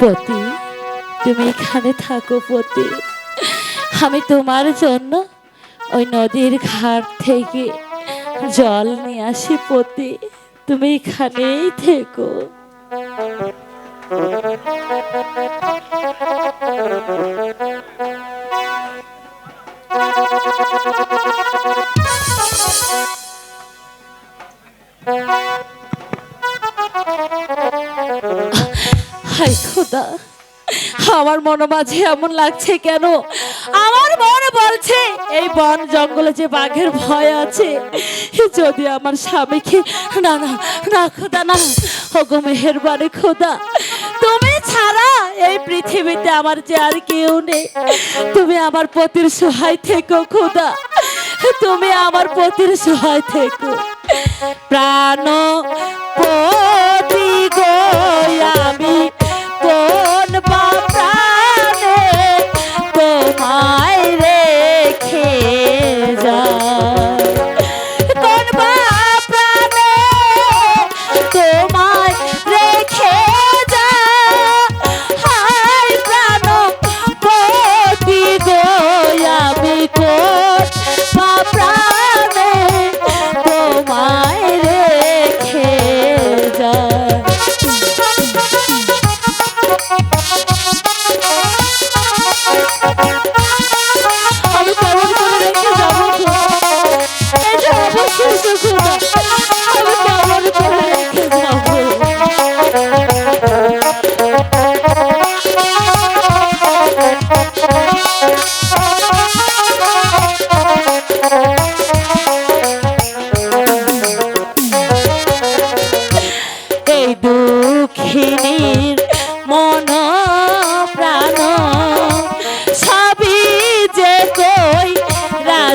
পতি, তুমি এখানে থাকো পতি। আমি তোমার জন্য ওই নদীর ঘাট থেকে জল নিয়ে আসি পতি। তুমি এখানেই থেকো। হাই খোদা আমার মনে মাঝে এমন লাগছে কেন? আমার মনে বলছে, এই বন জঙ্গলে যে বাঘের ভয় আছে, যদি আমার স্বামীকে, না না না, খোদা, না, ওগো মেহেরবারে খোদা, তুমি ছাড়া এই পৃথিবীতে আমার যে আর কেউ নেই। তুমি আমার পতির সহায় থেকো, খোদা, তুমি আমার পতির সহায় থেকো। প্রাণ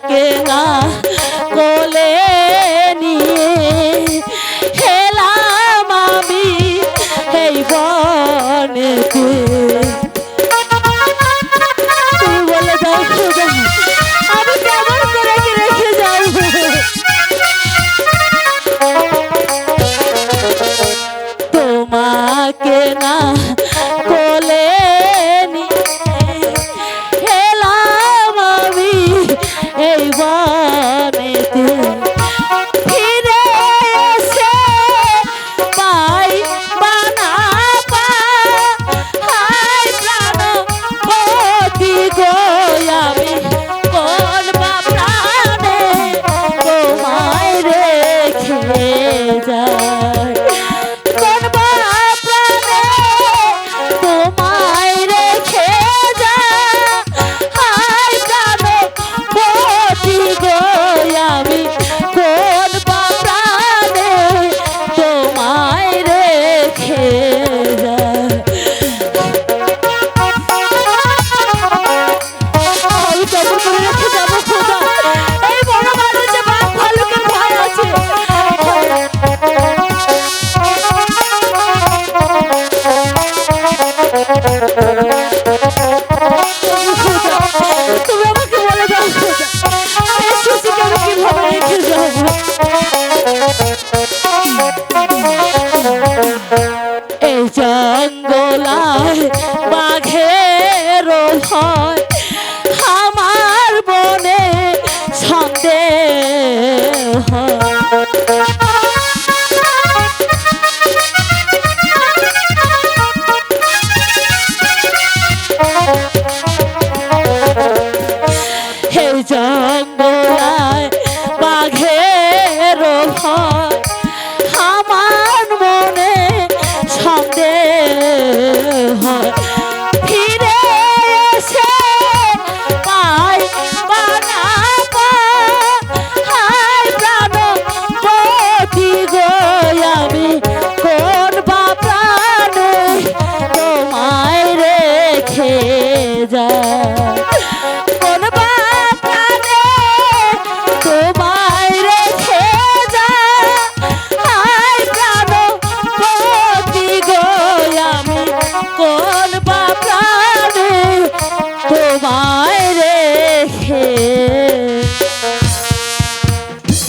তোমাকে না এই যায়